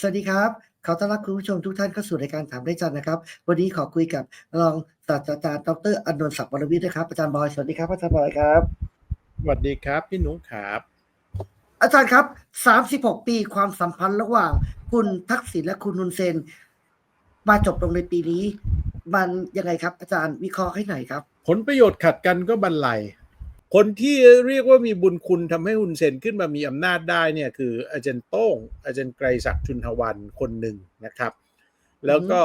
สวัสดีครับขอต้อนรับคุณผู้ชมทุกท่านเข้าสู่รายการถามได้จันนะครับ วันนี้ขอคุยกับรองศาสตราจารย์ดรอนนท์ศักดิ์วรวิทย์นะครับอาจารย์บอยสวัสดีครับอาจารย์บอยครับสวัสดีครับพี่หนุครับ อาจารย์ครับ 36 ปีความสัมพันธ์ระหว่าง คุณทักษิณและคุณนุนเซน มาจบลงในปีนี้ มันยังไงครับ อาจารย์วิเคราะห์ให้หน่อยครับ ผลประโยชน์ขัดกันก็บันไล คนที่เรียกว่ามีบุญคุณทำให้ฮุนเซนขึ้นมามีอำนาจได้เนี่ยคืออาจารย์โต้ง อาจารย์ไกรศักดิ์ชุนทวันคนหนึ่งนะครับ แล้วก็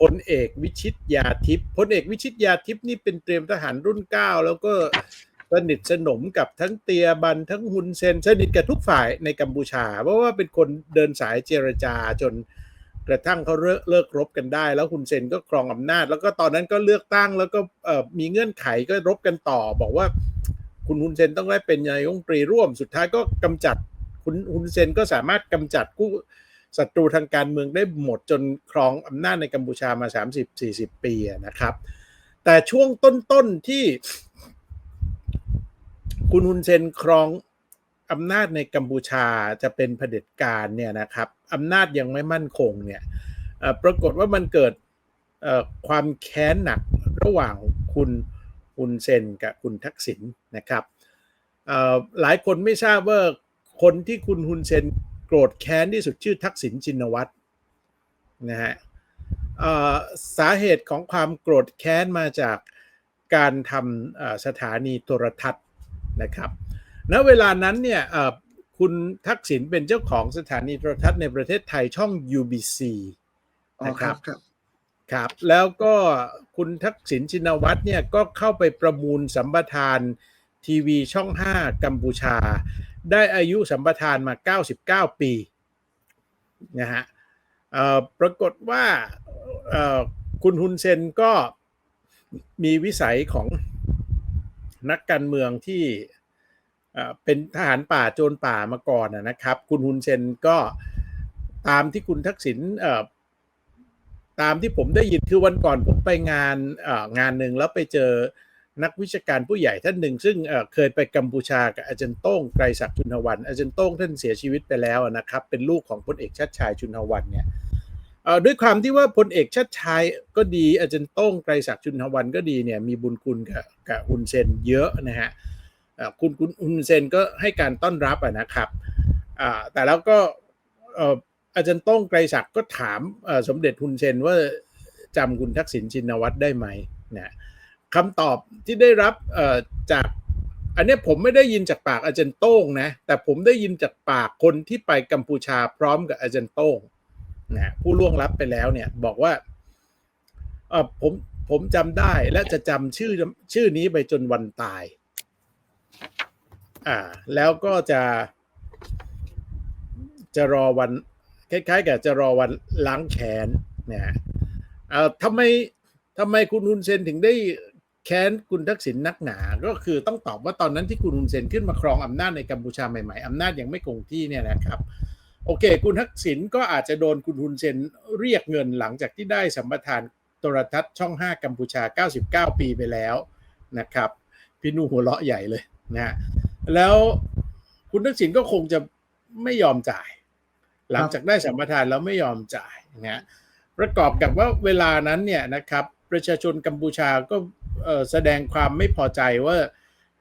พลเอกวิชิตยาทิพย์พลเอกวิชิตยาทิพย์นี่เป็นเตรียมทหารรุ่นเก้าแล้วก็สนิทสนมกับทั้งเตียบันทั้งฮุนเซนสนิทกับทุกฝ่ายในกัมพูชา เพราะว่าเป็นคนเดินสายเจรจาจนกระทั่งเขาเลิกเลิกรบกันได้ แล้วฮุนเซนก็ครองอำนาจ แล้วก็ตอนนั้นก็เลือกตั้งแล้วก็มีเงื่อนไขก็รบกันต่อ บอกว่า คุณฮุนเซนต้องได้เป็นนายกรัฐมนตรีร่วม สุดท้ายก็กำจัดคุณฮุนเซนก็สามารถกำจัดกู้ศัตรูทางการเมืองได้หมดจนครองอำนาจในกัมพูชามา 30-40 ปีนะครับ แต่ช่วงต้นๆที่คุณฮุนเซนครองอำนาจในกัมพูชาจะเป็นเผด็จการเนี่ยนะครับอำนาจยังไม่มั่นคงเนี่ยปรากฏว่ามันเกิดความแค้นหนักระหว่างคุณ ฮุนเซนกับคุณทักษิณนะครับหลายคนไม่ทราบว่าคนที่คุณฮุนเซนโกรธแค้นที่สุดชื่อทักษิณชินวัตรนะฮะสาเหตุของความโกรธแค้นมาจากการทำสถานีโทรทัศน์นะครับณเวลานั้นเนี่ยคุณทักษิณเป็นเจ้าของสถานีโทรทัศน์ในประเทศไทยช่อง UBC นะครัรับบครับ ครับ แล้วก็คุณทักษิณชินวัตรเนี่ยก็เข้าไปประมูลสัมปทานทีวีช่อง 5 กัมพูชา ได้อายุสัมปทานมา 99 ปีนะฮะปรากฏว่าคุณฮุนเซนก็มีวิสัยของนักการเมืองที่เป็นทหารป่าโจรป่ามาก่อนนะครับ คุณฮุนเซนก็ตามที่คุณทักษิณ ตามที่ผมได้ยินคือวันก่อนผมไปงานงานหนึ่งแล้วไปเจอนักวิชาการผู้ใหญ่ท่านหนึ่ง ซึ่งเคยไปกัมพูชากับอาจารย์โต้งไกรศักดิ์ชุนทวันอาจารย์โต้งท่านเสียชีวิตไปแล้วนะครับ เป็นลูกของพลเอกชาติชายชุนทวันเนี่ยด้วยความที่ว่าพลเอกชาติชายก็ดีอาจารย์โต้งไกรศักดิ์ชุนทวันก็ดีเนี่ยมีบุญคุณกับกับฮุนเซนเยอะนะฮะคุณคุณฮุนเซนก็ให้การต้อนรับนะครับแต่แล้วก็ อาจารย์ต้งไกรศักดิ์ก็ถามสมเด็จฮุนเซนว่าจำคุณทักษิณชินวัตรได้ไหมนะคำตอบที่ได้รับจาก อันนี้ผมไม่ได้ยินจากปากอาจารย์โต้งนะแต่ผมได้ยินจากปากคนที่ไปกัมพูชาพร้อมกับอาจารย์โต้งนะผู้ล่วงลับไปแล้วเนี่ยบอกว่าผมผมจำได้และจะจำชื่อชื่อนี้ไปจนวันตาย อ่า แล้วก็จะจะรอวัน คล้ายๆ กับจะรอวันล้างแค้นนะฮะเอ่อทำไมทำไมคุณฮุนเซนถึงได้แค้นคุณทักษิณนักหนา ก็คือต้องตอบว่าตอนนั้นที่คุณฮุนเซนขึ้นมาครองอำนาจในกัมพูชาใหม่ๆอำนาจยังไม่คงที่เนี่ยนะครับ โอเค คุณทักษิณก็อาจจะโดนคุณฮุนเซนเรียกเงินหลังจากที่ได้สัมปทานโทรทัศน์ช่อง 5 กัมพูชา 99 ปีไปแล้วนะครับพี่นูหัวเราะใหญ่เลยนะแล้วคุณทักษิณก็คงจะไม่ยอมจ่าย หลังจากได้สัมปทานแล้วไม่ยอมจ่ายนะฮะประกอบกับว่าเวลานั้นเนี่ยนะครับประชาชนกัมพูชาก็เอ่อแสดงความไม่พอใจว่า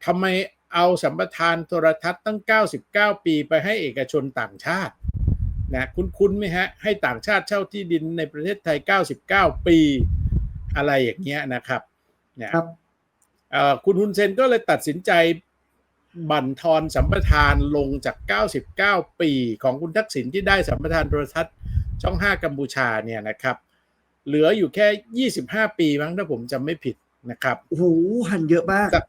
ทำไมเอาสัมปทานโทรทัศน์ตั้ง 99 ปีไปให้เอกชนต่างชาตินะคุ้นๆไหมฮะ ให้ต่างชาติเช่าที่ดินในประเทศไทย 99 ปีอะไรอย่างเงี้ยนะครับเนี่ยครับเอ่อคุณฮุนเซนก็เลยตัดสินใจ บั่นทอนสัมปทานลงจาก 99 ปีของคุณทักษิณที่ได้สัมปทานโทรทัศน์ช่อง 5 กัมพูชาเนี่ยนะครับ เหลืออยู่แค่ 25 ปีมั้งถ้าผมจำไม่ผิดนะครับโอ้โหหันเยอะมากจาก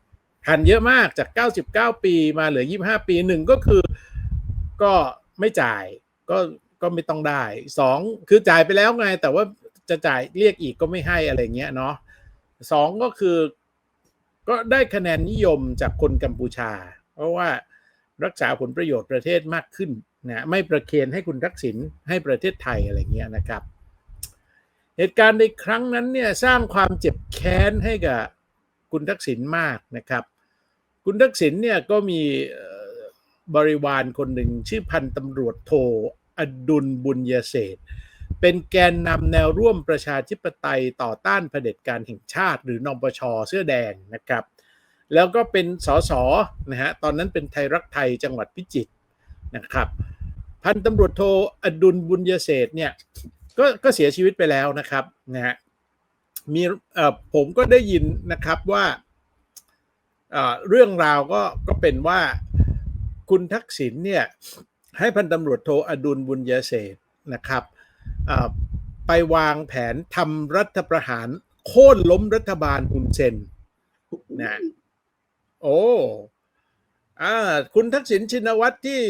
หันเยอะมากจาก 99 ปีมาเหลือ 25 ปีหนึ่งก็คือก็ไม่จ่ายก็ก็ไม่ต้องได้สองคือจ่ายไปแล้วไง แต่ว่าจะจ่ายเรียกอีกก็ไม่ให้อะไรเงี้ยเนาะสองก็คือ ก็ได้คะแนนนิยมจากคนกัมพูชา เพราะว่ารักษาผลประโยชน์ประเทศมากขึ้นนะไม่ประเคนให้คุณทักษิณให้ประเทศไทยอะไรเงี้ยนะครับ เหตุการณ์ในครั้งนั้นเนี่ยสร้างความเจ็บแค้นให้กับคุณทักษิณมากนะครับ คุณทักษิณเนี่ยก็มีบริวารคนหนึ่งชื่อพันตำรวจโทอดุลบุญยเศรษฐ เป็นแกนนำแนวร่วมประชาธิปไตยต่อต้านเผด็จการแห่งชาติ หรือนปชเสื้อแดงนะครับ แล้วก็เป็นสสนะฮะตอนนั้นเป็นไทยรักไทยจังหวัดพิจิตรนะครับ พันตำรวจโทอดุลบุญยเศษเนี่ยก็ก็เสียชีวิตไปแล้วนะครับนะฮะมีเอ่อผมก็ได้ยินนะครับว่าเอ่อเรื่องราวก็ก็เป็นว่าคุณทักษิณเนี่ยให้พันตำรวจโทอดุลบุญยเศษนะครับ ไปวางแผนทำรัฐประหาร โค่นล้มรัฐบาลฮุนเซนนะโอ้อ่าคุณทักษิณชินวัตรที่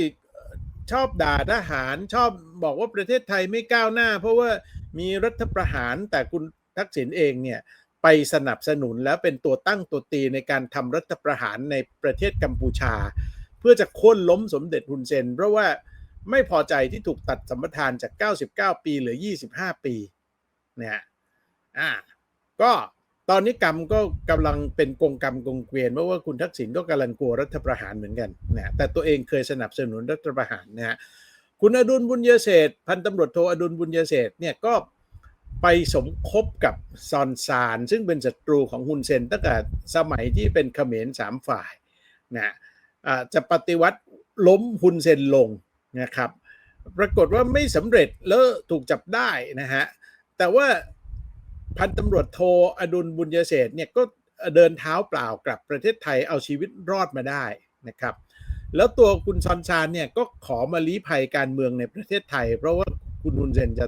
ชอบด่าทหารชอบบอกว่าประเทศไทยไม่ก้าวหน้า เพราะว่ามีรัฐประหารแต่คุณทักษิณเองเนี่ยไปสนับสนุนแล้วเป็นตัวตั้งตัวตีในการทำรัฐประหารในประเทศกัมพูชา เพื่อจะโค่นล้มสมเด็จฮุนเซน เพราะว่า ไม่พอใจที่ถูกตัดสัมปทานจาก 99 ปีเหลือ 25 ปีเนี่ยอ่าก็ตอนนี้กรรมก็กำลังเป็นกงกรรมกงเกวียนเพราะว่าคุณทักษิณก็กำลังกลัวรัฐประหารเหมือนกันนะแต่ตัวเองเคยสนับสนุนรัฐประหารนะฮะคุณอดุลบุญยเศษพันตำรวจโทอดุลบุญยเศษเนี่ยก็ไปสมคบกับซอนซาน ซึ่งเป็นศัตรูของฮุนเซนตั้งแต่สมัยที่เป็นเขมรสามฝ่ายนะอ่าจะปฏิวัติล้มฮุนเซนลง นะครับปรากฏว่าไม่สำเร็จแล้วถูกจับได้นะฮะแต่ว่าพันตำรวจโทอดุลบุญยเศรษฐ์เนี่ยก็เดินเท้าเปล่ากลับประเทศไทยเอาชีวิตรอดมาได้นะครับ แล้วตัวคุณซอนซานเนี่ยก็ขอมาลี้ภัยการเมืองในประเทศไทย เพราะว่าคุณฮุนเซนจะ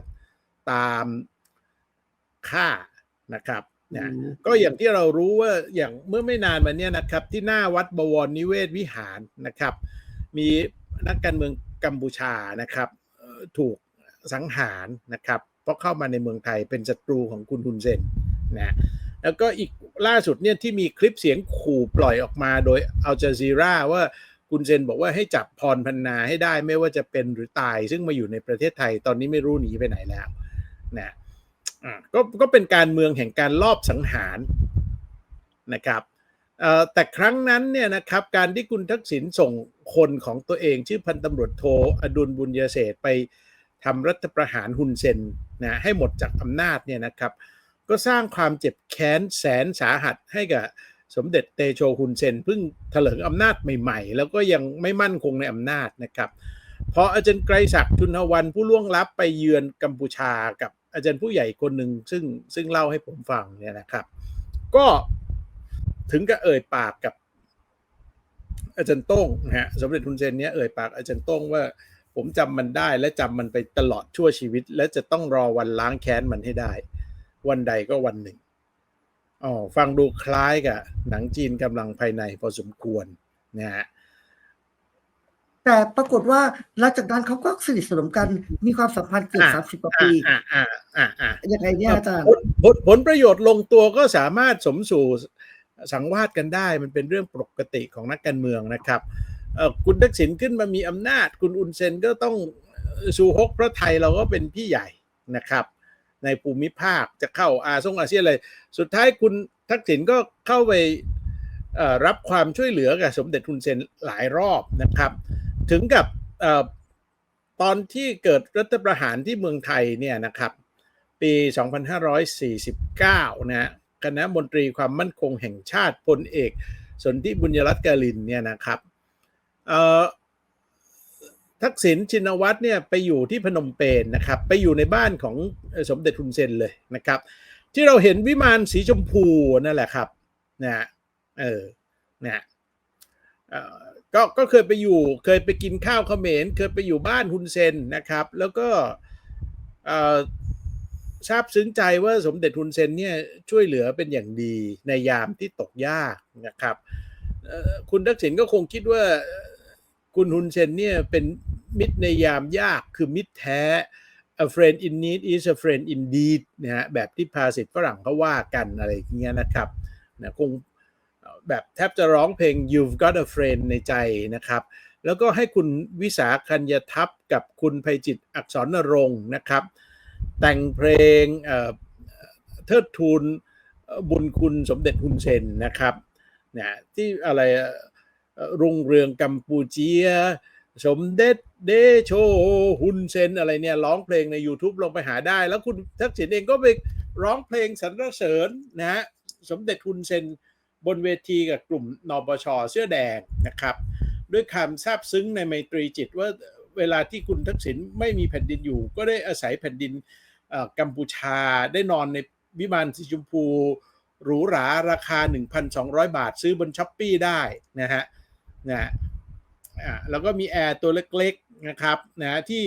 ตามฆ่านะครับนะก็อย่างที่เรารู้ว่าอย่างเมื่อไม่นานมาเนี่ยนะครับ ที่หน้าวัดบวรนิเวศวิหารนะครับ มีนักการเมือง กัมพูชานะครับถูกสังหารนะครับเพราะเข้ามาในเมืองไทยเป็นศัตรูของคุณฮุนเซนนะแล้วก็อีกล่าสุดเนี่ยที่มีคลิปเสียงขู่ปล่อยออกมาโดยอัลจาซีราว่าคุณเซนบอกว่าให้จับพรพันนาให้ได้ไม่ว่าจะเป็นหรือตาย ซึ่งมาอยู่ในประเทศไทยตอนนี้ไม่รู้หนีไปไหนแล้วนะก็ก็เป็นการเมืองแห่งการลอบสังหารนะครับ แต่ครั้งนั้นเนี่ยนะครับการที่คุณทักษิณส่งคนของตัวเอง ชื่อพันตำรวจโทอดุลบุญยเศษไปทำรัฐประหารฮุนเซนนะให้หมดจากอำนาจเนี่ยนะครับ ก็สร้างความเจ็บแค้นแสนสาหัสให้กับสมเด็จเตโชฮุนเซนเพิ่งเถลิงอำนาจใหม่ๆ แล้วก็ยังไม่มั่นคงในอำนาจนะครับพออาจารย์ไกรศักดิ์ชุนวันผู้ล่วงลับไปเยือนกัมพูชากับอาจารย์ผู้ใหญ่คนหนึ่งซึ่งซึ่งเล่าให้ผมฟังเนี่ยนะครับ ก็ ถึงกับเอ่ยปากกับอาจารย์โต้งนะฮะสมเด็จฮุนเซนเนี่ยเอ่ยปากอาจารย์โต้งว่าผมจำมันได้และจำมันไปตลอดชั่วชีวิต และจะต้องรอวันล้างแค้นมันให้ได้ วันใดก็วันหนึ่งอ๋อฟังดูคล้ายกับหนังจีนกำลังภายในพอสมควรนะฮะแต่ปรากฏว่าหลังจากนั้นเขาก็สนิทสนมกันมีความสัมพันธ์เกือบสามสิบกว่าปีอ่าอ่าอ่าอ่ายังไงเนี่ยอาจารย์ผลผลผลประโยชน์ลงตัวก็สามารถสมสู่ สังวาสกันได้มันเป็นเรื่องปกติของนักการเมืองนะครับคุณทักษิณขึ้นมามีอำนาจ คุณอุนเซนก็ต้องสู่ฮกพระไทยเราก็เป็นพี่ใหญ่นะครับ ในภูมิภาคจะเข้าอาซงอาเซียนเลยสุดท้ายคุณทักษิณก็เข้าไปรับความช่วยเหลือกับสมเด็จทุนเซนหลายรอบนะครับ ถึงกับอตอนที่เกิดรัฐประหารที่เมืองไทยเนี่ยนะครับ ปี 2549 นะฮะ คณะมนตรีความมั่นคงแห่งชาติพลเอกสนธิบุญยรัตน์กาลินเนี่ยนะครับทักษิณชินวัตรเนี่ยไปอยู่ที่พนมเปญนะครับ ไปอยู่ในบ้านของสมเด็จทุนเซนเลยนะครับ ที่เราเห็นวิมานสีชมพูนั่นแหละครับนะเออนะเอ่อก็ก็เคยไปอยู่เคยไปกินข้าวเขมรเคยไปอยู่บ้านฮุนเซนนะครับ แล้วก็ เอ่อทราบซึ้งใจว่าสมเด็จฮุนเซนเนี่ยช่วยเหลือเป็นอย่างดีในยามที่ตกยากนะครับคุณทักษิณก็คงคิดว่าคุณฮุนเซนเนี่ยเป็นมิตรในยามยากคือมิตรแท้ a friend in need is a friend indeed นะฮะแบบที่ภาษิตฝรั่งเขาว่ากันอะไรอย่างเงี้ยนะครับนะคงแบบแทบจะร้องเพลง you've got a friend ในใจนะครับ แล้วก็ให้คุณวิสาคัญยทัพกับคุณภัยจิตอักษรนรงค์นะครับ แต่งเพลงเอ่อเทิดทูนบุญคุณสมเด็จฮุนเซนนะครับนะที่อะไรรุ่งเรืองกัมพูเชีย สมเด็จเดโชฮุนเซนอะไรเนี่ยร้องเพลงใน YouTube ลงไปหาได้ แล้วคุณทักษิณเองก็ไปร้องเพลงสรรเสริญนะฮะสมเด็จฮุนเซนบนเวทีกับกลุ่มนปชเสื้อแดงนะครับ ด้วยคำซาบซึ้งในไมตรีจิตว่า เวลาที่คุณทักษิณไม่มีแผ่นดินอยู่ ก็ได้อาศัยแผ่นดินกัมพูชาได้นอนในวิมานสีชมพู หรูหราราคา 1,200 บาทซื้อบนช้อปปีได้นะฮะนะอ่าแล้วก็มีแอร์ตัวเล็กๆนะครับนะที่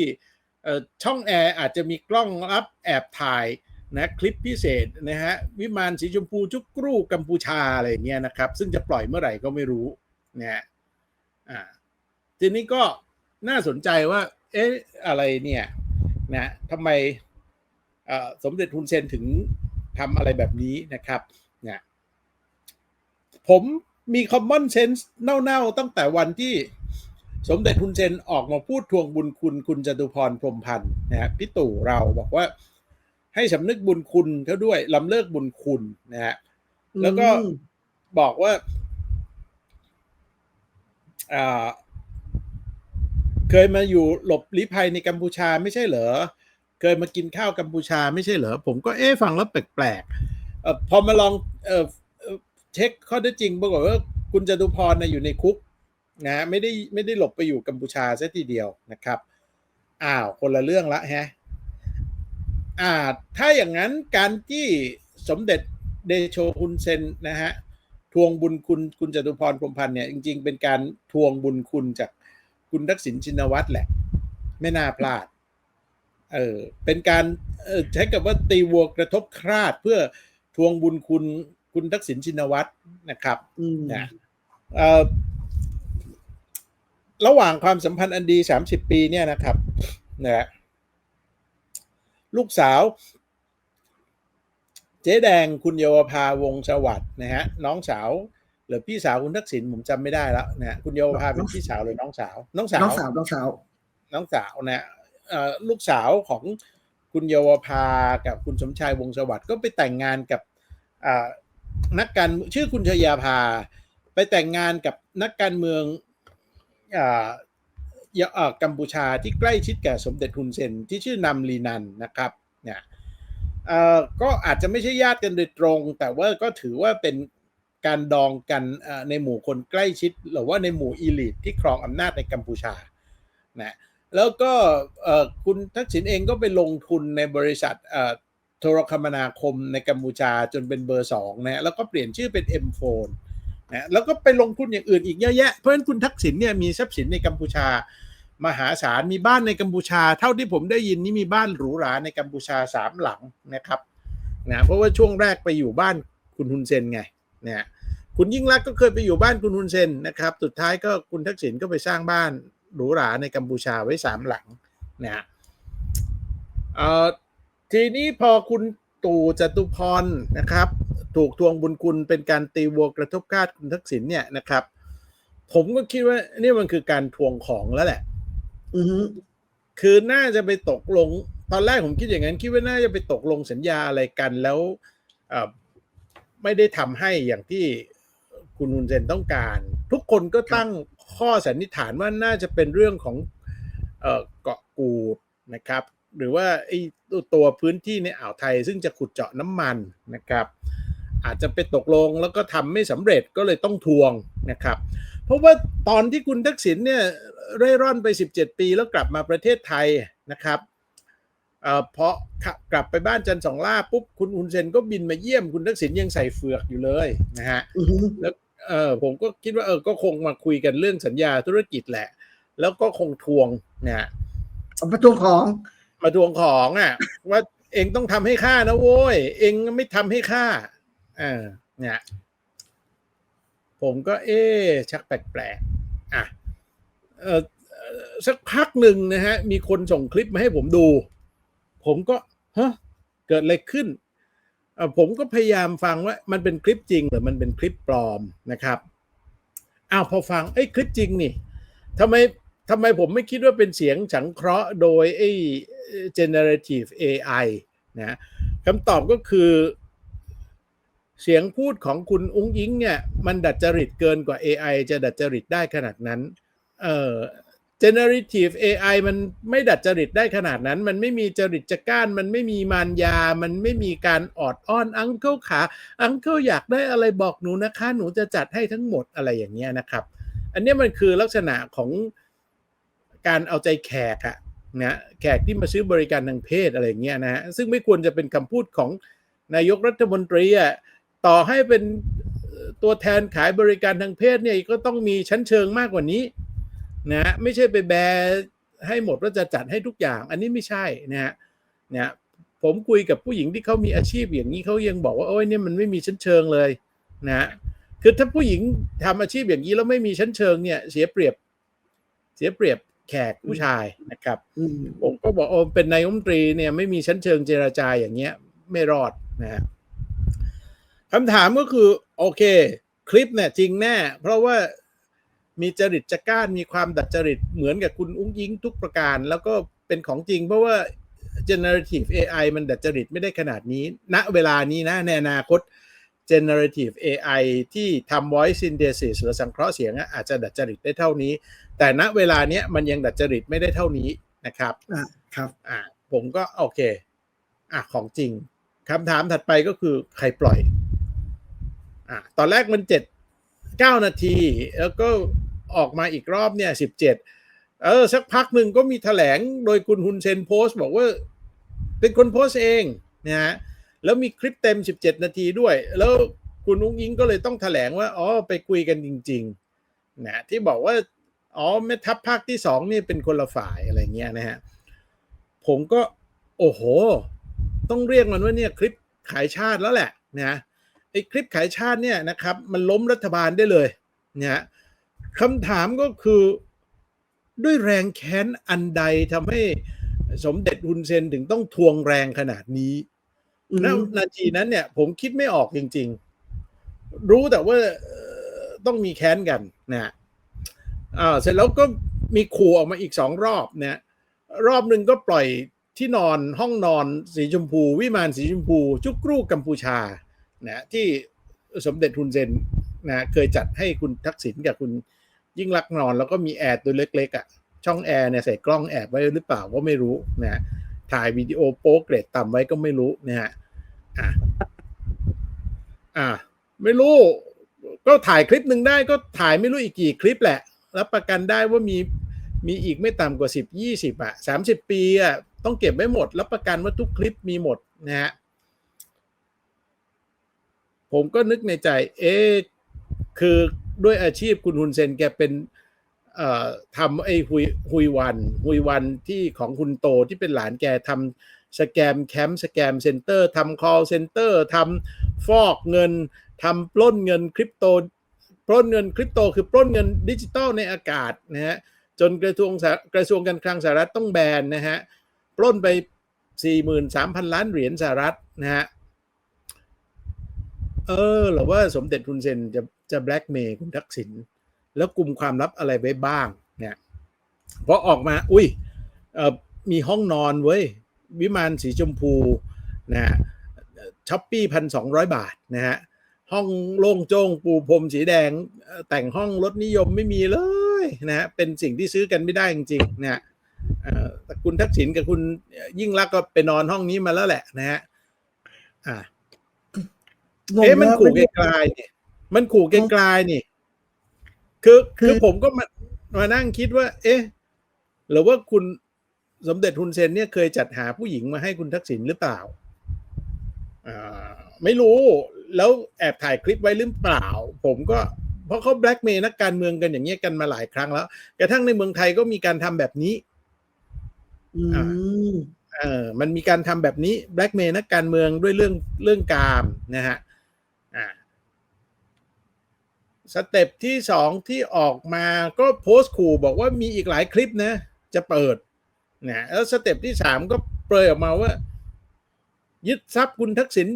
ช่องแอร์อาจจะมีกล้องรับแอบถ่ายนะคลิปพิเศษนะฮะวิมานสีชมพูจุกกรูกัมพูชาอะไรเงี้ยนะครับ ซึ่งจะปล่อยเมื่อไหร่ก็ไม่รู้นะฮะอ่าทีนี้ก็ น่าสนใจว่า เอ๊ะอะไรเนี่ยนะทำไมเอ่อสมเด็จทุนเซนถึงทำอะไรแบบนี้นะครับเนี่ยผมมี common sense เน่าๆตั้งแต่วันที่สมเด็จทุนเซนออกมาพูดทวงบุญคุณคุณจตุพรพรหมพันธ์นะฮะพี่ตู่เราบอกว่า ให้สำนึกบุญคุณเขาด้วยลำเลิกบุญคุณนะฮะแล้วก็อืมบอกว่าอ่า เคยมาอยู่หลบลี้ภัยในกัมพูชาไม่ใช่เหรอ เคยมากินข้าวกัมพูชาไม่ใช่เหรอ ผมก็เอ๊ฟังแล้วแปลกๆพอมาลองเออเช็คข้อเท็จจริงปรากฏว่าคุณจตุพรนะอยู่ในคุกนะฮะไม่ได้ไม่ได้หลบไปอยู่กัมพูชาซะทีเดียวนะครับ อ้าวคนละเรื่องละฮะอ่าถ้าอย่างนั้นการที่สมเด็จเดโชฮุนเซนนะฮะทวงบุญคุณคุณจตุพรพรมพันธ์เนี่ยจริงๆ เป็นการทวงบุญคุณจาก คุณทักษิณชินวัตรแหละ ไม่น่าพลาด เออเป็นการเออใช้กับว่าตีวัวกระทบคราดเพื่อทวงบุญคุณคุณทักษิณชินวัตรนะครับอืมนะเอ่อระหว่างความสัมพันธ์อันดีสามสิบปีเนี่ยนะครับนะฮะลูกสาว เจ๊แดงคุณเยาวภาวงศ์สวัสดิ์นะฮะน้องสาว หรือพี่สาวคุณทักษิณผมจำไม่ได้แล้วนะฮะคุณเยาวภาเป็นพี่สาวหรือน้องสาว น้องสาวน้องสาวน้องสาวน้องสาวนะเอ่อลูกสาวของคุณเยาวภากับคุณสมชายวงศ์สวัสดิ์ก็ไปแต่งงานกับอ่านักการชื่อคุณชยาภา ไปแต่งงานกับนักการเมืองอ่ายะอ่ากัมพูชาที่ใกล้ชิดแก่สมเด็จฮุนเซนที่ชื่อนำลีนันนะครับเนี่ยเอ่อก็อาจจะไม่ใช่ญาติกันโดยตรง แต่ว่าก็ถือว่าเป็น การดองกันในหมู่คนใกล้ชิด หรือว่าในหมู่อีลิทที่ครองอำนาจในกัมพูชานะแล้วก็คุณทักษิณเองก็ไปลงทุนในบริษัทเอ่อโทรคมนาคมในกัมพูชาจนเป็นเบอร์สองนะแล้วก็เปลี่ยนชื่อเป็น M Phone นะแล้วก็ไปลงทุนอย่างอื่นอีกเยอะแยะ เพราะฉะนั้นคุณทักษิณเนี่ยมีทรัพย์สินในกัมพูชามหาศาลมีบ้านในกัมพูชา เท่าที่ผมได้ยินนี่มีบ้านหรูหราในกัมพูชาสามหลังนะครับนะเพราะว่าช่วงแรกไปอยู่บ้านคุณฮุนเซนไงนะ คุณยิ่งรักษณ์ก็เคยไปอยู่บ้านคุณฮุนเซนนะครับ สุดท้ายก็คุณทักษิณก็ไปสร้างบ้านหรูหราในกัมพูชาไว้สามหลังนะฮะเอ่อทีนี้พอคุณตู่จตุพรนะครับ ถูกทวงบุญคุณเป็นการตีวัวกระทบคาดคุณทักษิณเนี่ยนะครับ ผมก็คิดว่านี่มันคือการทวงของแล้วแหละ อือฮึคือน่าจะไปตกลง ตอนแรกผมคิดอย่างนั้น คิดว่าน่าจะไปตกลงสัญญาอะไรกันแล้วเอ่อไม่ได้ทำให้อย่างที่ คุณฮุนเซนต้องการ ทุกคนก็ตั้งข้อสันนิษฐานว่าน่าจะเป็นเรื่องของเอ่อเกาะกูดนะครับ หรือว่าไอ้ตัวพื้นที่ในอ่าวไทย ซึ่งจะขุดเจาะน้ำมันนะครับ อาจจะไปตกลงแล้วก็ทำไม่สำเร็จก็เลยต้องทวงนะครับ เพราะว่าตอนที่คุณทักษิณเนี่ยเร่ร่อนไป 17 ปีแล้วกลับมาประเทศไทยนะครับเอ่อพอกลับไปบ้านจันทร์สองล่าปุ๊บคุณฮุนเซนก็บินมาเยี่ยมคุณทักษิณยังใส่เฟือกอยู่เลยนะฮะอือฮึแล้ว เออผมก็คิดว่าเออก็คงมาคุยกันเรื่องสัญญาธุรกิจแหละ แล้วก็คงทวงนะฮะเอาประตูของ มาทวงของอะ ว่าเองต้องทำให้ข้านะโว้ย เองไม่ทำให้ข้าเออเนี่ยผมก็เอ๊ะชักแปลกๆอะเออเอ่อสักพักหนึ่งนะฮะ มีคนส่งคลิปมาให้ผมดู ผมก็ฮะเกิดอะไรขึ้นเอ่อ ผมก็พยายามฟังว่ามันเป็นคลิปจริงหรือมันเป็นคลิปปลอมนะครับอ้าวพอฟังเอ้คลิปจริงนี่ทำไมทำไมผมไม่คิดว่าเป็นเสียงสังเคราะห์โดยไอ้ generative AI นะคำตอบก็คือ เสียงพูดของคุณอุ้งอิงเนี่ยมันดัดจริตเกินกว่า AI จะดัดจริตได้ขนาดนั้น เออ generative AI มันไม่ดัดจริตได้ขนาดนั้น มันไม่มีจริตจักร้าน มันไม่มีมารยา มันไม่มีการออดอ้อนอังเคิลขาอังเคิลอยากได้อะไรบอกหนูนะคะ หนูจะจัดให้ทั้งหมดอะไรอย่างเงี้ยนะครับ อันนี้มันคือลักษณะของการเอาใจแขกอะนะแขกที่มาซื้อบริการทางเพศอะไรเงี้ยนะฮะซึ่งไม่ควรจะเป็นคำพูดของนายกรัฐมนตรีอะต่อให้เป็นตัวแทนขายบริการทางเพศเนี่ยก็ต้องมีชั้นเชิงมากกว่านี้ นะไม่ใช่ไปแบร์ให้หมดว่าจะจัดให้ทุกอย่าง อันนี้ไม่ใช่นะฮะเนี่ยผมคุยกับผู้หญิงที่เขามีอาชีพอย่างนี้เขายังบอกว่าโอ้ยเนี่ยมันไม่มีชั้นเชิงเลยนะฮะคือถ้าผู้หญิงทำอาชีพอย่างนี้แล้วไม่มีชั้นเชิงเนี่ยเสียเปรียบเสียเปรียบแขกผู้ชายนะครับอืมผมก็บอกโอ้เป็นนายกรัฐมนตรีเนี่ยไม่มีชั้นเชิงเจราจาอย่างเงี้ย ไม่รอดนะฮะคำถามก็คือ โอเค คลิปเนี่ยจริงแน่ เพราะว่า มีจริตจักร้านมีความดัดจริตเหมือนกับคุณอุ้งยิงทุกประการ แล้วก็เป็นของจริง เพราะว่า generative AI มันดัดจริตไม่ได้ขนาดนี้ณเวลานี้นะในอนาคต generative AI ที่ทำ voice synthesis หรือสังเคราะห์เสียงอะอาจจะดัดจริตได้เท่านี้ แต่ณเวลาเนี้ยมันยังดัดจริตไม่ได้เท่านี้นะครับอ่าครับอ่าผมก็โอเคอะของจริงคำถามถัดไปก็คือใครปล่อยอ่าตอนแรกมันเจ็ด เก้านาที แล้วก็ออกมาอีกรอบเนี่ยสิบเจ็ดเออ สักพักหนึ่งก็มีแถลงโดยคุณฮุนเซนโพสต์บอกว่า เป็นคนโพสต์เองนะฮะแล้วมีคลิปเต็ม 17 นาทีด้วย แล้วคุณอุ้งอิงก็เลยต้องแถลงว่า อ๋อ ไปคุยกันจริงๆนะที่บอกว่า อ๋อแม่ทัพภาคที่สองนี่เป็นคนละฝ่ายอะไรเงี้ยนะฮะ ผมก็ โอ้โห ต้องเรียกมันว่าเนี่ยคลิปขายชาติแล้วแหละนะ ไอ้คลิปขายชาติเนี่ยนะครับ มันล้มรัฐบาลได้เลยนะคำถามก็คือด้วยแรงแค้นอันใดทำให้สมเด็จฮุนเซนถึงต้องทวงแรงขนาดนี้อืมณนาทีนั้นเนี่ย ผมคิดไม่ออกจริง ๆ รู้แต่ว่าเอ่อต้องมีแค้นกันนะอ่าเสร็จแล้วก็มีขู่ออกมาอีกสองรอบเนี่ยรอบหนึ่งก็ปล่อยที่นอนห้องนอนสีชมพู วิมานสีชมพู จุกรูกัมพูชา นะที่สมเด็จทุนเซนนะเคยจัดให้คุณทักษิณกับคุณยิ่งรักนอน แล้วก็มีแอร์ตัวเล็กๆอะ่ะช่องแอร์เนี่ยใส่กล้องแอบไว้หรือเปล่าก็ไม่รู้นะถ่ายวิดีโอโป๊เกรดต่ำไว้ก็ไม่รู้นะฮะอะอะไม่รู้ ก็ถ่ายคลิปหนึ่งได้ก็ถ่ายไม่รู้อีกกี่คลิปแหละรับประกันได้ว่ามีมีอีกไม่ต่ำกว่าสิบยี่สิบอะสามสิบปีอะต้องเก็บไว้หมด รับประกันว่าทุกคลิปมีหมดนะฮะ ผมก็นึกในใจ เอ๊ะคือด้วยอาชีพคุณฮุนเซนแกเป็นทำไอ้ฮุยฮุยวันฮุยวันที่ของคุณโตที่เป็นหลานแกทำสแกมแคมป์สแกมเซ็นเตอร์ทำ call center ทำฟอกเงินทำปล้นเงินคริปโตปล้นเงินคริปโต คือปล้นเงินดิจิตอลในอากาศนะฮะจนกระทรวงกระทรวงการคลังสหรัฐต้องแบนนะฮะปล้นไป 43,000 ล้านเหรียญสหรัฐนะฮะ เออหรือว่าสมเด็จทุนเซนจะจะแบล็กเมย์คุณทักษิณแล้วกลุ่มความลับอะไรไว้บ้าง เนี่ยพอออกมา อุ้ยเออมีห้องนอนเว้ย วิมานสีชมพูนะฮะช้อปปี้พันสองร้อยบาทนะฮะห้องโล่งโจ้งปูพรมสีแดง แต่งห้องรถนิยมไม่มีเลยนะฮะเป็นสิ่งที่ซื้อกันไม่ได้จริงๆนะฮะคุณทักษิณกับคุณยิ่งรักก็ไปนอนห้องนี้มาแล้วแหละนะฮะอ่า เอ๊ะมันว่าขู่ไม่ไกได้ลๆนี่มันขู่ไกลๆนี่คือคือคือผมก็มามานั่งคิดว่า เอ๊ะหรือว่าคุณสมเด็จทุนเซนเนี่ยเคยจัดหาผู้หญิงมาให้คุณทักษิณหรือเปล่าอ่าไม่รู้แล้วแอบถ่ายคลิปไว้หรือเปล่า ผมก็เพราะเขาแบล็กเมย์นักการเมืองกันอย่างเงี้ยกันมาหลายครั้งแล้ว กระทั่งในเมืองไทยก็มีการทำแบบนี้อืมเออมันมีการทำแบบนี้แบล็กเมย์นักการเมืองด้วยเรื่องเรื่องกามนะฮะ อ่า สเต็ปที่สองที่ออกมาก็โพสต์ขู่บอกว่ามีอีกหลายคลิปนะ จะเปิดนะแล้วสเต็ปที่สามก็เปรยออกมาว่า ยึดทรัพย์คุณทักษิณ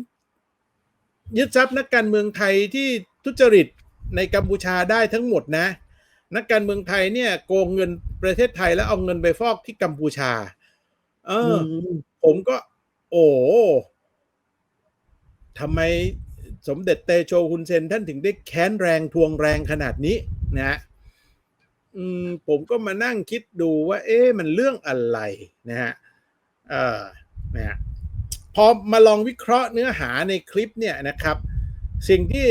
ยึดทรัพย์นักการเมืองไทยที่ทุจริตในกัมพูชาได้ทั้งหมดนะ นักการเมืองไทยเนี่ยโกงเงินประเทศไทยแล้วเอาเงินไปฟอกที่กัมพูชา เอออมผมก็ โอ้ทำไม สมเด็จเตโชฮุนเซนท่านถึงได้แค้นแรงทวงแรงขนาดนี้นะฮะอืมผมก็มานั่งคิดดูว่า เอ๊ะมันเรื่องอะไรนะฮะเออนะฮะพอมาลองวิเคราะห์เนื้อหาในคลิปเนี่ยนะครับ สิ่งที่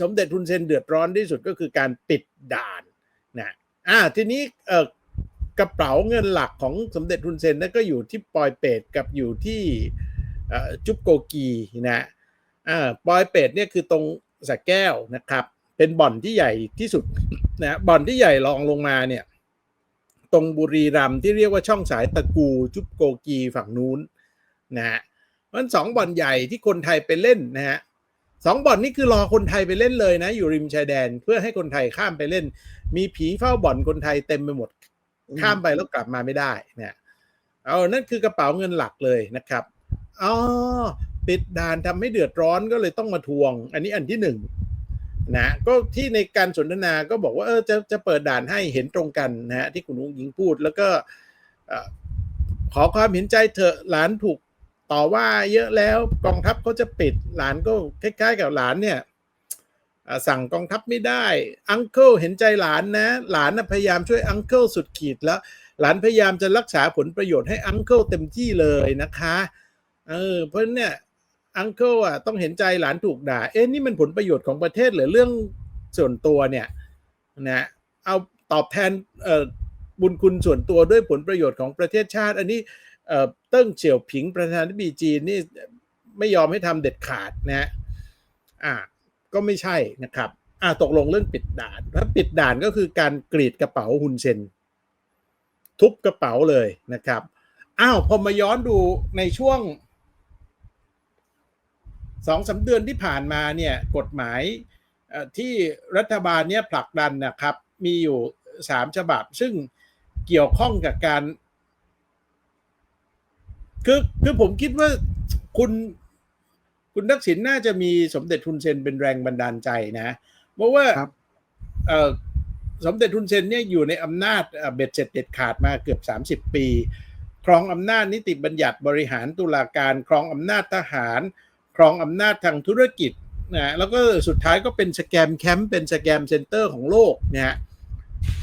สมเด็จทุนเซนเดือดร้อนที่สุดก็คือการปิดด่านนะอ่าทีนี้เออกระเป๋าเงินหลักของสมเด็จทุนเซนนั่นก็อยู่ที่ปอยเปตกับอยู่ที่จุบโกกีนะ อ่าปอยเปตเนี่ยคือตรงสระแก้วนะครับ เป็นบ่อนที่ใหญ่ที่สุดนะบ่อนที่ใหญ่รองลงมาเนี่ย ตรงบุรีรัมย์ที่เรียกว่าช่องสายตะกูจุบโกกีฝั่งนู้นนะฮะมันสองบ่อนใหญ่ที่คนไทยไปเล่นนะฮะสองบ่อนนี่คือรอคนไทยไปเล่นเลยนะ อยู่ริมชายแดนเพื่อให้คนไทยข้ามไปเล่น มีผีเฝ้าบ่อนคนไทยเต็มไปหมด ข้ามไปแล้วกลับมาไม่ได้เนี่ยเอานั่นคือกระเป๋าเงินหลักเลยนะครับอ๋อ ปิดด่านทำให้เดือดร้อนก็เลยต้องมาทวง อันนี้อันที่หนึ่งนะก็ที่ในการสนทนาก็บอกว่าเออจะจะเปิดด่านให้เห็นตรงกันนะฮะที่คุณอุ้งยิงพูดแล้วก็ขอความเห็นใจเถอะหลานถูกต่อว่าเยอะแล้วกองทัพเขาจะปิดหลานก็คล้ายๆกับหลานเนี่ยสั่งกองทัพไม่ได้อังเคิลเห็นใจหลานนะ หลานพยายามช่วยอังเคิลสุดขีดแล้ว หลานพยายามจะรักษาผลประโยชน์ให้อังเคิลเต็มที่เลยนะคะเออเพราะเนี่ย อังเคิลอะต้องเห็นใจหลานถูกด่า เอ๊ะนี่มันผลประโยชน์ของประเทศหรือเรื่องส่วนตัวเนี่ยนะเอาตอบแทนเอ่อบุญคุณส่วนตัวด้วยผลประโยชน์ของประเทศชาติ อันนี้เอ่อเติ้งเฉียวผิงประธานาธิบดีจีนนี่ไม่ยอมให้ทำเด็ดขาดนะฮะอ่าก็ไม่ใช่นะครับอ่าตกลงเรื่องปิดด่านถ้าปิดด่านก็คือการกรีดกระเป๋าฮุนเซนทุบกระเป๋าเลยนะครับอ้าวพอมาย้อนดูในช่วง สองสาเดือนที่ผ่านมาเนี่ยกฎหมายเอ่อที่รัฐบาลเนี่ยผลักดันนะครับ มีอยู่สามฉบับ ซึ่งเกี่ยวข้องกับการคือคือผมคิดว่าคุณคุณทักษิณน่าจะมีสมเด็จทุนเซนเป็นแรงบันดาลใจนะ เพราะว่าครับเอ่อสมเด็จทุนเซนเนี่ยอยู่ในอำนาจเอ่อเบ็ดเสร็จเด็ดขาดมาเกือบ 30 ปี ครองอำนาจนิติบัญญัติบริหารตุลาการ ครองอำนาจทหาร ครองอำนาจทางธุรกิจนะแล้วก็สุดท้ายก็เป็นสแกมแคมป์เป็นสแกมเซ็นเตอร์ของโลกนะฮะ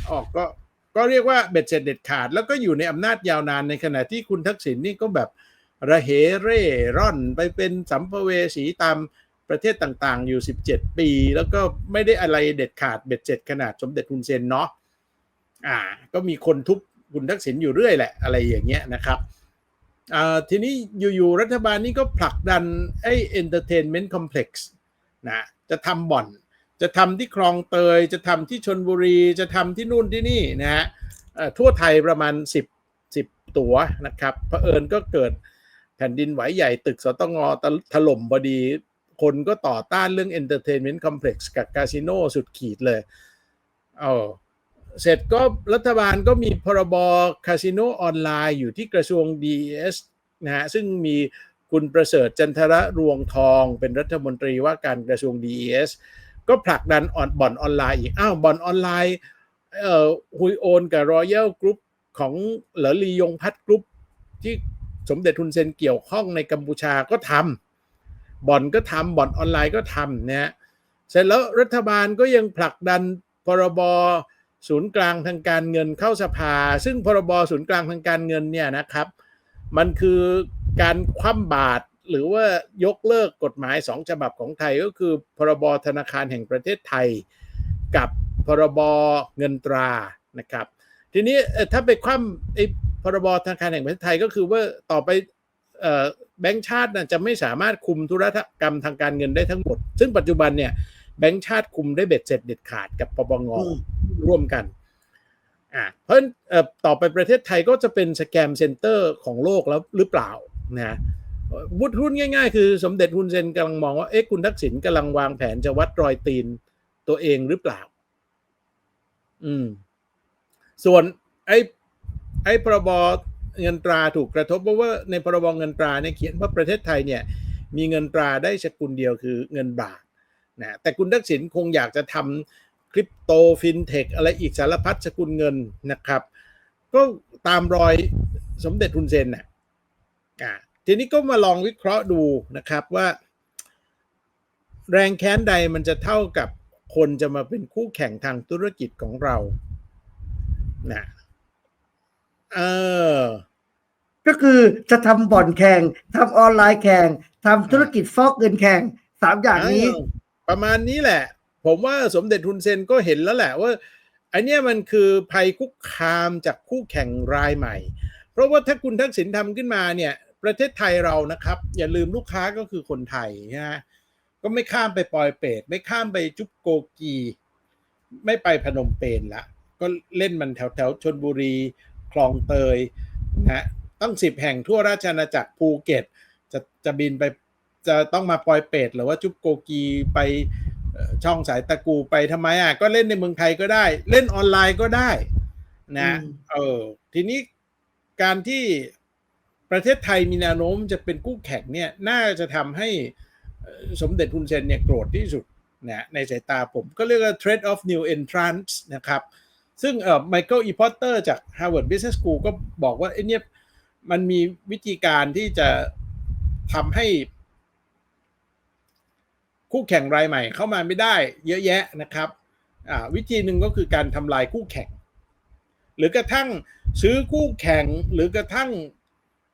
ออกก็ก็เรียกว่าเบ็ดเสร็จเด็ดขาด แล้วก็อยู่ในอำนาจยาวนานในขณะที่คุณทักษิณนี่ก็แบบระเหเร่ร่อนไปเป็นสัมภเวสีตามประเทศต่างๆ อยู่ 17 ปี แล้วก็ไม่ได้อะไรเด็ดขาดเบ็ดเสร็จขนาดสมเด็จทุนเซนเนาะอ่า ก็มีคนทุบคุณทักษิณอยู่เรื่อยแหละ อะไรอย่างเงี้ยนะครับ ทีนี้อยู่ๆรัฐบาลนี้ก็ผลักดันไอ้ entertainment complex นะจะทำบ่อน จะทำที่คลองเตย จะทำที่ชนบุรี จะทำที่นู่นที่นี่นะฮะทั่วไทยประมาณ 10 10 ตัวนะครับเผอิญก็เกิดแผ่นดินไหวใหญ่ตึกสตงตะถล่มพอดี คนก็ต่อต้านเรื่อง entertainment complex กับคาสิโนสุดขีดเลย เอา เสร็จก็รัฐบาลก็มีพรบคาสิโนออนไลน์อยู่ที่กระทรวง DES นะฮะซึ่งมีคุณประเสริฐจันทระรวงทองเป็นรัฐมนตรีว่าการกระทรวง DES ก็ผลักดันออนบ่อนออนไลน์อีก อ้าวบ่อนออนไลน์เอ่อฮุยโอนกับรอยัลกรุ๊ปของเหลอลียงพัดกรุ๊ปที่สมเด็จทุนเซนเกี่ยวข้องในกัมพูชาก็ทำบ่อนก็ทำบ่อนออนไลน์ก็ทำนะฮะเสร็จแล้วรัฐบาลก็ยังผลักดันพรบ ศูนย์กลางทางการเงินเข้าสภา ซึ่งพรบศูนย์กลางทางการเงินเนี่ยนะครับ มันคือการคว่ำบาตรหรือว่ายกเลิกกฎหมายสองฉบับของไทยก็คือ พรบธนาคารแห่งประเทศไทย กับพรบเงินตรานะครับ ทีนี้ถ้าไปคว่ำไอ้พรบธนาคารแห่งประเทศไทยก็คือว่าต่อไปแบงก์ชาติน่ะจะไม่สามารถคุมธุรกรรมทางการเงินได้ทั้งหมด ซึ่งปัจจุบันเนี่ย แบงก์ชาติคุมได้เบ็ดเสร็จเด็ดขาดกับปปงอืมร่วมกันอ่าเพราะฉะนั้นเอ่อต่อไปประเทศไทยก็จะเป็นสแกมเซ็นเตอร์ของโลกแล้วหรือเปล่านะบุตรหุ้นง่าย ๆ คือสมเด็จฮุนเซนกำลังมองว่าเอ๊ะคุณทักษิณกำลังวางแผนจะวัดรอยตีนตัวเองหรือเปล่า อืม ส่วน ไอ้ไอ้พรบเงินตราถูกกระทบเพราะว่าในพรบเงินตราเนี่ยเขียนว่าประเทศไทยเนี่ย มีเงินตราได้สกุลเดียวคือเงินบาท นะแต่คุณทักษิณคงอยากจะทำคริปโตฟินเทคอะไรอีกสารพัดสกุลเงินนะครับ ก็ตามรอยสมเด็จทุนเซนน่ะอ่าทีนี้ก็มาลองวิเคราะห์ดูนะครับว่า แรงแค้นใดมันจะเท่ากับคนจะมาเป็นคู่แข่งทางธุรกิจของเรานะเออก็คือจะทำบ่อนแข่งทำออนไลน์แข่งทำธุรกิจฟอกเงินแข่งสามอย่างนี้เออ ประมาณนี้แหละ ผมว่าสมเด็จทุนเซนก็เห็นแล้วแหละว่าอันนี้มันคือภัยคุกคามจากคู่แข่งรายใหม่ เพราะว่าถ้าคุณทักษิณทำขึ้นมาเนี่ย ประเทศไทยเรานะครับ อย่าลืมลูกค้าก็คือคนไทยนะฮะก็ไม่ข้ามไปปอยเปตไม่ข้ามไปจุบโกกี ไม่ไปพนมเปญละก็เล่นมันแถวแถวชนบุรีคลองเตยนะตั้งสิบแห่งทั่วราชอาณาจักรภูเก็ต จะจะบินไป จะต้องมาปอยเป็ดหรือว่าจุ๊บโกกีไปเอ่อช่องสายตะกูไปทำไมอะ ก็เล่นในเมืองไทยก็ได้ เล่นออนไลน์ก็ได้ นะอืมเออทีนี้การที่ประเทศไทยมีแนวโน้มจะเป็นกู้แข่งเนี่ย น่าจะทำให้เอ่อสมเด็จทุนเซนเนี่ยโกรธที่สุดนะในสายตาผมก็เรียกว่า trade of new entrants นะครับ ซึ่งเอ่อไมเคิลอีพอตเตอร์จาก Harvard Business School ก็บอกว่าไอ้เนี่ยมันมีวิธีการที่จะทำให้ คู่แข่งรายใหม่เข้ามาไม่ได้เยอะแยะนะครับวิธีหนึ่งก็คือการทำลายคู่แข่ง หรือกระทั่งซื้อคู่แข่งหรือกระทั่ง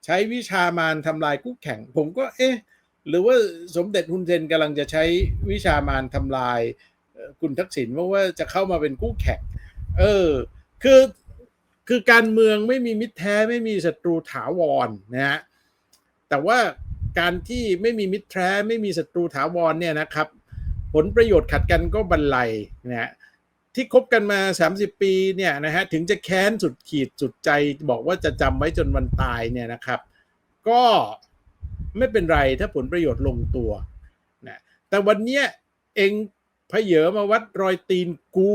ใช้วิชามารทำลายคู่แข่ง ผมก็เอ๊ะหรือว่าสมเด็จฮุนเซนกำลังจะใช้วิชามารทำลายคุณทักษิณเพราะว่าจะเข้ามาเป็นคู่แข่ง เออ คือ คือการเมืองไม่มีมิตรแท้ไม่มีศัตรูถาวรนะฮะ แต่ว่า การที่ไม่มีมิตรแท้ไม่มีศัตรูถาวรเนี่ยนะครับ ผลประโยชน์ขัดกันก็บรรลัยนะฮะที่คบกันมา 30 ปีเนี่ยนะฮะถึงจะแค้นสุดขีดสุดใจบอกว่าจะจำไว้จนวันตายเนี่ยนะครับ ก็ไม่เป็นไรถ้าผลประโยชน์ลงตัวนะแต่วันเนี้ยเองพเยอมาวัดรอยตีนกู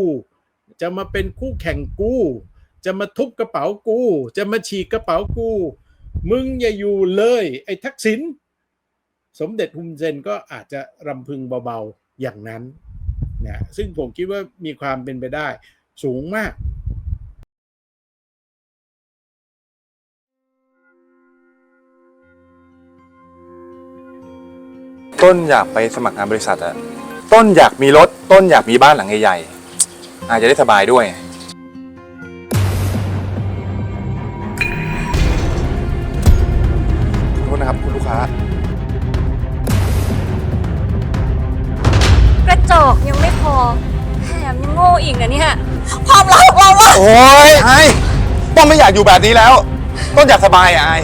จะมาเป็นคู่แข่งกู จะมาทุบกระเป๋ากู จะมาฉีกกระเป๋ากู มึงอย่าอยู่เลย ไอ้ทักษิณ สมเด็จฮุนเซนก็อาจจะรำพึงเบาๆอย่างนั้นนะซึ่งผมคิดว่ามีความเป็นไปได้สูงมากต้นอยากไปสมัครงานบริษัทอะต้นอยากมีรถ ต้นอยากมีบ้านหลังใหญ่ๆ อาจจะได้สบายด้วยขอโทษนะครับคุณลูกค้า อกยังไม่พอแถมยังโง่อีกนะเนี่ยความรักของเราอะ โอ้ยไอ้ต้นไม่อยากอยู่แบบนี้แล้ว ต้นอยากสบายอะไอ้